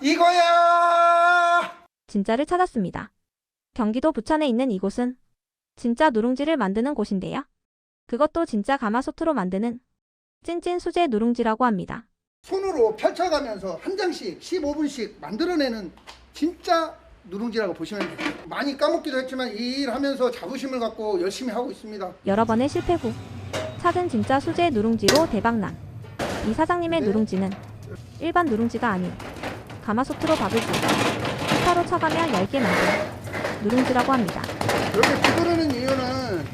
이거야! 진짜를 찾았습니다. 경기도 부천에 있는 이곳은 진짜 누룽지를 만드는 곳인데요. 그것도 진짜 가마솥으로 만드는 찐찐 수제 누룽지라고 합니다. 손으로 펼쳐가면서 한 장씩 15분씩 만들어내는 진짜 누룽지라고 보시면 돼요. 많이 까먹기도 했지만 이 일 하면서 자부심을 갖고 열심히 하고 있습니다. 여러 번의 실패 후 찾은 진짜 수제 누룽지로 대박난 이 사장님의 네. 누룽지는 일반 누룽지가 아닌 가마솥으로 밥을 주고 수타로 쳐가며 얇게 만든 누룽지라고 합니다. 이렇게 두드리는 이유는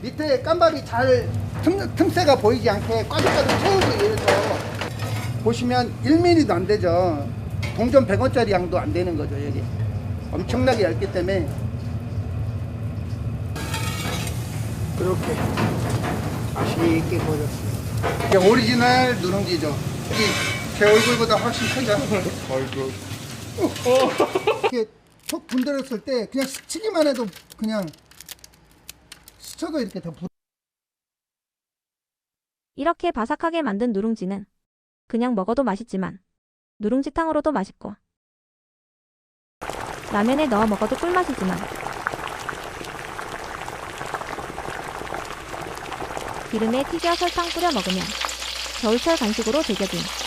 밑에 깜밥이 잘 틈, 틈새가 보이지 않게 꽈죽꽈죽 채우기 위해서 보시면 1mm도 안 되죠. 동전 100원짜리 양도 안 되는 거죠, 여기. 엄청나게 얇기 때문에 그렇게 맛있게 구워졌습니다. 오리지널 누룽지죠. 제 얼굴보다 훨씬 크죠. 얼굴. 이렇게 톡 분들었을 때 그냥 스치기만 해도 그냥 스쳐도 이렇게 다 부... 이렇게 바삭하게 만든 누룽지는 그냥 먹어도 맛있지만 누룽지탕으로도 맛있고 라면에 넣어 먹어도 꿀맛이지만 기름에 튀겨 설탕 뿌려 먹으면 겨울철 간식으로 제격인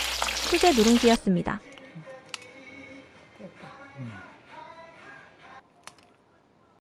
수제 누룽지였습니다.